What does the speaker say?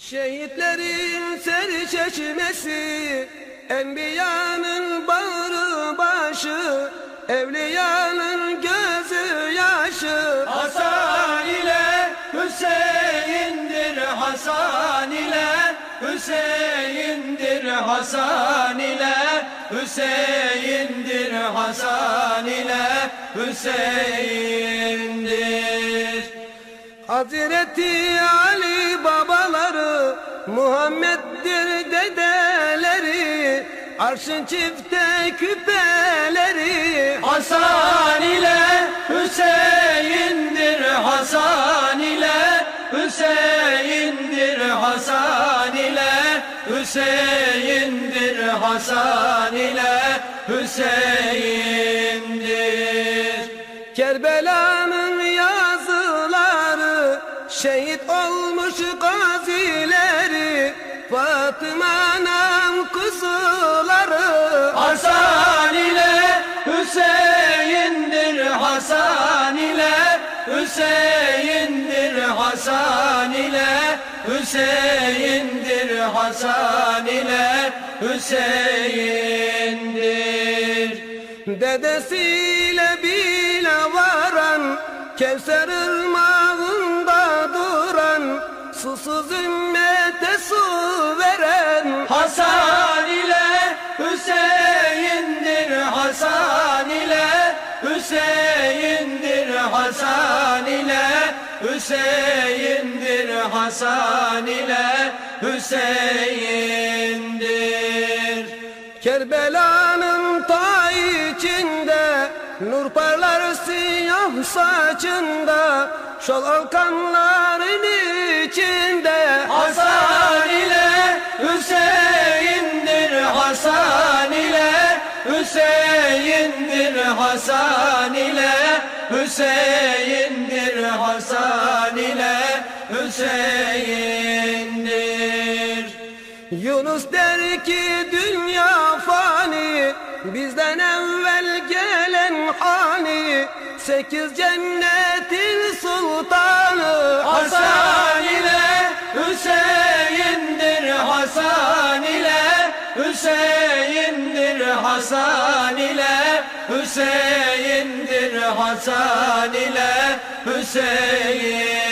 Şehitlerin seri çeşmesi, Enbiyanın bağrı başı, Evliyanın gözü yaşı. Hasan ile Hüseyin'dir Hasan ile Hüseyin'dir Hasan ile Hüseyin'dir Hasan ile Hüseyin'dir Hazreti Ali babaları, Muhammed'dir dedeleri, Arşın çifte küpeleri. Hasan ile Hüseyin'dir Hasan ile Hüseyin'dir Hasan ile Hüseyin'dir Hasan ile Hüseyin'dir Kerbela'nın yazıları, şehit olmuş gazileri, Fatıma'nın kuzuları. Hasan ile Hüseyin'dir Hasan ile Hüseyin'dir Hasan ile Hüseyin'dir Hasan ile Hüseyin'dir Dedesiyle bile varan, Kevser ırmağında duran, Susuz ümmete su Hüseyin'dir Hasan ile Hüseyin'dir Hasan ile Hüseyin'dir. Kerbela'nın ta içinde Nur parlar siyah saçında Şol alkanların içinde Hasan Hüseyin'dir Hasan ile Hüseyin'dir Hasan ile Hüseyin'dir. Yunus der ki dünya fani Bizden evvel gelen hani Sekiz cennetin sultanı Hasan ile Hüseyin'dir Hasan ile Hüseyin'dir Hasan ile Hüseyin'dir Hasan ile Hüseyin'dir